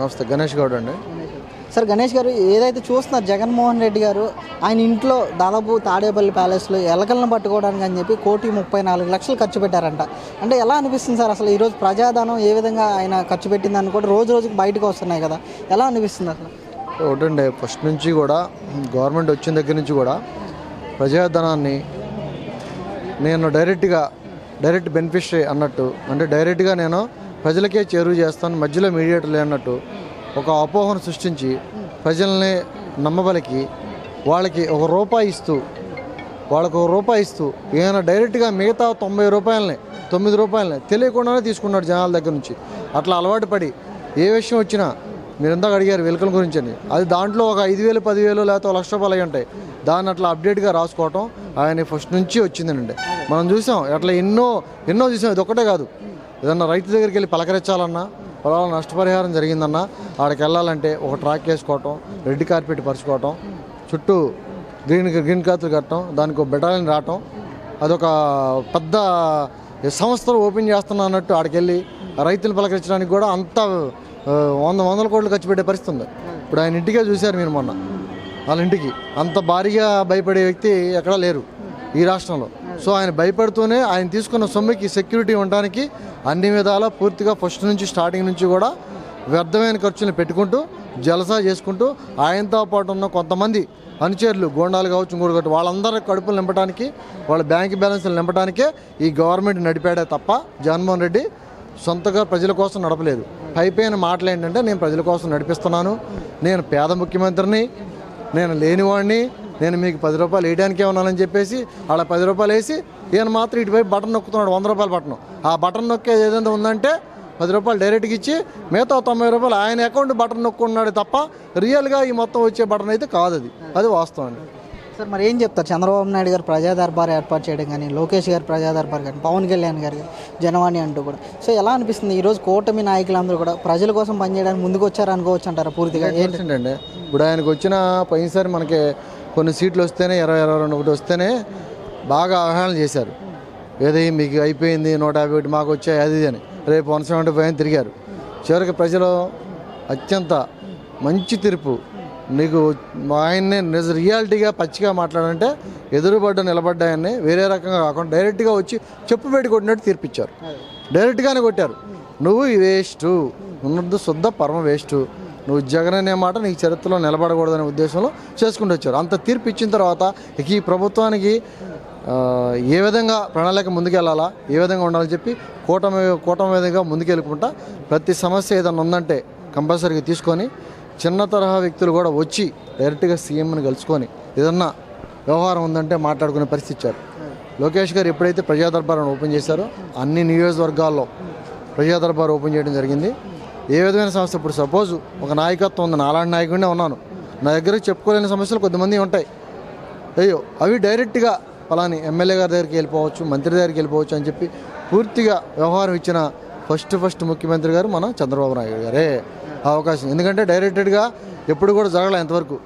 నమస్తే గణేష్ గౌడ్ అండి. సార్ గణేష్ గారు ఏదైతే చూస్తున్నారు జగన్మోహన్ రెడ్డి గారు ఆయన ఇంట్లో దాదాపు తాడేపల్లి ప్యాలెస్లో ఎలకలను పట్టుకోవడానికి అని చెప్పి కోటి ముప్పై నాలుగు లక్షలు ఖర్చు పెట్టారంట. అంటే ఎలా అనిపిస్తుంది సార్ అసలు ఈరోజు ప్రజాధనం ఏ విధంగా ఆయన ఖర్చు పెట్టిందని కూడా రోజు రోజుకి బయటకు వస్తున్నాయి కదా. ఎలా అనిపిస్తుంది అసలు? ఒకటండి ఫస్ట్ నుంచి కూడా గవర్నమెంట్ వచ్చిన దగ్గర నుంచి కూడా ప్రజాధనాన్ని నేను డైరెక్ట్గా డైరెక్ట్ బెనిఫిషరీ అన్నట్టు అంటే డైరెక్ట్గా నేను ప్రజలకే చేరువ చేస్తాను మధ్యలో మీడియేటర్లు అన్నట్టు ఒక అపోహను సృష్టించి ప్రజల్ని నమ్మబలికి వాళ్ళకి ఒక రూపాయి ఇస్తూ వాళ్ళకు ఒక రూపాయి ఇస్తూ ఏమైనా డైరెక్ట్గా మిగతా తొంభై రూపాయలని తొమ్మిది రూపాయలని తెలియకుండానే తీసుకున్నాడు జనాల దగ్గర నుంచి. అట్లా అలవాటు పడి ఏ విషయం వచ్చినా మీరు ఇందాక అడిగారు వెలుకల గురించి అని. అది దాంట్లో ఒక ఐదు వేలు పదివేలు లేకపోతే లక్ష రూపాయలు అయి ఉంటాయి. దాన్ని అట్లా అప్డేట్గా రాసుకోవటం ఆయన ఫస్ట్ నుంచి వచ్చిందండి మనం చూసాం అట్లా ఎన్నో ఎన్నో చూసాం. ఇది ఒక్కటే కాదు. ఏదన్నా రైతు దగ్గరికి వెళ్ళి పలకరించాలన్నా పొలాల నష్టపరిహారం జరిగిందన్నా ఆడికి వెళ్ళాలంటే ఒక ట్రాక్ వేసుకోవటం రెడ్ కార్పెట్ పరుచుకోవటం చుట్టూ గ్రీన్ గ్రీన్ క్లాత్లు కట్టడం దానికి ఒక బెటాలియన్ రావటం అదొక పెద్ద సంస్థలు ఓపెన్ చేస్తున్నా అన్నట్టు ఆడికి వెళ్ళి రైతులు పలకరించడానికి కూడా అంత వంద వందల కోట్లు ఖర్చు పెట్టే పరిస్థితి ఉంది. ఇప్పుడు ఆయన ఇంటికే చూశారు మీరు మొన్న. వాళ్ళ ఇంటికి. అంత భారీగా భయపడే వ్యక్తి ఎక్కడా లేరు ఈ రాష్ట్రంలో. సో ఆయన భయపడుతూనే ఆయన తీసుకున్న సొమ్ముకి సెక్యూరిటీ ఉండడానికి అన్ని విధాలా పూర్తిగా ఫస్ట్ నుంచి స్టార్టింగ్ నుంచి కూడా వ్యర్థమైన ఖర్చులను పెట్టుకుంటూ జలసా చేసుకుంటూ ఆయనతో పాటు ఉన్న కొంతమంది అనుచరులు గోండాలు కావచ్చు ఇంకోటి కావచ్చు వాళ్ళందరి కడుపులు నింపడానికి వాళ్ళ బ్యాంక్ బ్యాలెన్స్లు నింపడానికే ఈ గవర్నమెంట్ నడిపాడే తప్ప జగన్మోహన్ రెడ్డి సొంతగా ప్రజల కోసం నడపలేదు. పైపైన మాటలు ఏంటంటే నేను ప్రజల కోసం నడిపిస్తున్నాను. నేను పేద ముఖ్యమంత్రిని నేను లేనివాడిని నేను మీకు పది రూపాయలు వేయడానికే ఉన్నానని చెప్పేసి అలా పది రూపాయలు వేసి ఈయన మాత్రం ఇటువైపు బటన్ నొక్కుతున్నాడు వంద రూపాయల బటన్. ఆ బటన్ నొక్కేది ఏదైనా ఉందంటే పది రూపాయలు డైరెక్ట్గా ఇచ్చి మిగతా తొంభై రూపాయలు ఆయన అకౌంట్ బటన్ నొక్కున్నాడు తప్ప రియల్గా ఈ మొత్తం వచ్చే బటన్ అయితే కాదు అది. అది వాస్తవం అండి. సార్ మరి ఏం చెప్తారు? చంద్రబాబు నాయుడు గారు ప్రజా దర్బార్ ఏర్పాటు చేయడం కానీ లోకేష్ గారు ప్రజా దర్బార్ కానీ పవన్ కళ్యాణ్ గారు కానీ జనవాణి అంటూ కూడా. సో ఎలా అనిపిస్తుంది? ఈరోజు కూటమి నాయకులందరూ కూడా ప్రజల కోసం పనిచేయడానికి ముందుకు వచ్చారు అనుకోవచ్చు అంటారా పూర్తిగా? ఏంటి పర్సెంట్ అండి. ఇప్పుడు ఆయనకు వచ్చిన పోయినసారి మనకి కొన్ని సీట్లు వస్తేనే ఇరవై ఇరవై రెండు ఒకటి వస్తేనే బాగా అవహేళన చేశారు. ఏది మీకు అయిపోయింది నూట యాభై ఒకటి మాకు వచ్చాయి అది ఇది అని. రేపు వన్ సెవెంటీ ఫైవ్ తిరిగారు. చివరికి ప్రజలు అత్యంత మంచి తీర్పు. నీకు ఆయన్నే నిజ రియాలిటీగా పచ్చిగా మాట్లాడంటే ఎదురుబడ్డ నిలబడ్డ ఆయన్ని వేరే రకంగా కాకుండా డైరెక్ట్గా వచ్చి చెప్పు పెట్టి కొట్టినట్టు తీర్పిచ్చారు. డైరెక్ట్గానే కొట్టారు. నువ్వు వేస్ట్. ఉన్నది శుద్ధ పరమ వేస్ట్. నువ్వు జగన్ అనే మాట నీకు చరిత్రలో నిలబడకూడదనే ఉద్దేశంలో చేసుకుంటూ వచ్చారు. అంత తీర్పు ఇచ్చిన తర్వాత ఈ ప్రభుత్వానికి ఏ విధంగా ప్రణాళిక ముందుకెళ్ళాలా ఏ విధంగా ఉండాలని చెప్పి కూటమి కూటమి విధంగా ముందుకెళ్ళుకుంటా ప్రతి సమస్య ఏదైనా ఉందంటే కంపల్సరీగా తీసుకొని చిన్న తరహా వ్యక్తులు కూడా వచ్చి డైరెక్ట్గా సీఎంని కలుసుకొని ఏదన్నా వ్యవహారం ఉందంటే మాట్లాడుకునే పరిస్థితి ఇచ్చారు లోకేష్ గారు ఎప్పుడైతే ప్రజా దర్బార్ను ఓపెన్ చేశారో అన్ని నియోజకవర్గాల్లో ప్రజాదర్బార్ ఓపెన్ చేయడం జరిగింది. ఏ విధమైన సమస్య? ఇప్పుడు సపోజ్ ఒక నాయకత్వం ఉంది నాలాంటి నాయకుడినే ఉన్నాను. నా దగ్గర చెప్పుకోలేని సమస్యలు కొద్దిమంది ఉంటాయి. అయ్యో అవి డైరెక్ట్గా ఫలాని ఎమ్మెల్యే గారి దగ్గరికి వెళ్ళిపోవచ్చు మంత్రి దగ్గరికి వెళ్ళిపోవచ్చు అని చెప్పి పూర్తిగా వ్యవహారం ఇచ్చిన ఫస్ట్ ఫస్ట్ ముఖ్యమంత్రి గారు మన చంద్రబాబు నాయుడు గారే. ఆ అవకాశం. ఎందుకంటే డైరెక్టెడ్గా ఎప్పుడు కూడా జరగలే ఎంతవరకు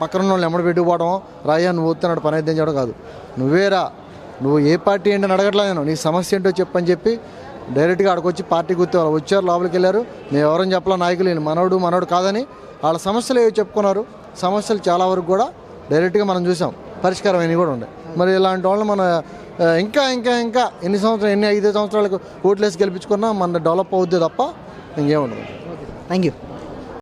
పక్కన ఉన్న వాళ్ళు ఎమ్మడి పెట్టుకుపోవడం రాయ్యా నువ్వు వస్తున్నాడు పని అయితే చేయడం కాదు. నువ్వేరా నువ్వు ఏ పార్టీ ఏంటని అడగట్లా నేను. నీ సమస్య ఏంటో చెప్పని చెప్పి డైరెక్ట్గా అక్కడికి వచ్చి పార్టీ గుర్తు వాళ్ళు వచ్చారు లోపలికి వెళ్ళారు. మేము ఎవరని చెప్పలా నాయకులు ఈయన మనోడు మనోడు కాదని వాళ్ళ సమస్యలు ఏవి చెప్పుకున్నారు. సమస్యలు చాలా వరకు కూడా డైరెక్ట్గా మనం చూసాం. పరిష్కారం అయినవి కూడా ఉన్నాయి. మరి ఇలాంటి వాళ్ళు మన ఇంకా ఇంకా ఇంకా ఎన్ని సంవత్సరాలు ఎన్ని ఐదు సంవత్సరాలకు ఓట్లేసి గెలిపించుకున్నా మన డెవలప్ అవుద్ది తప్ప ఇంకేముండదు. Thank you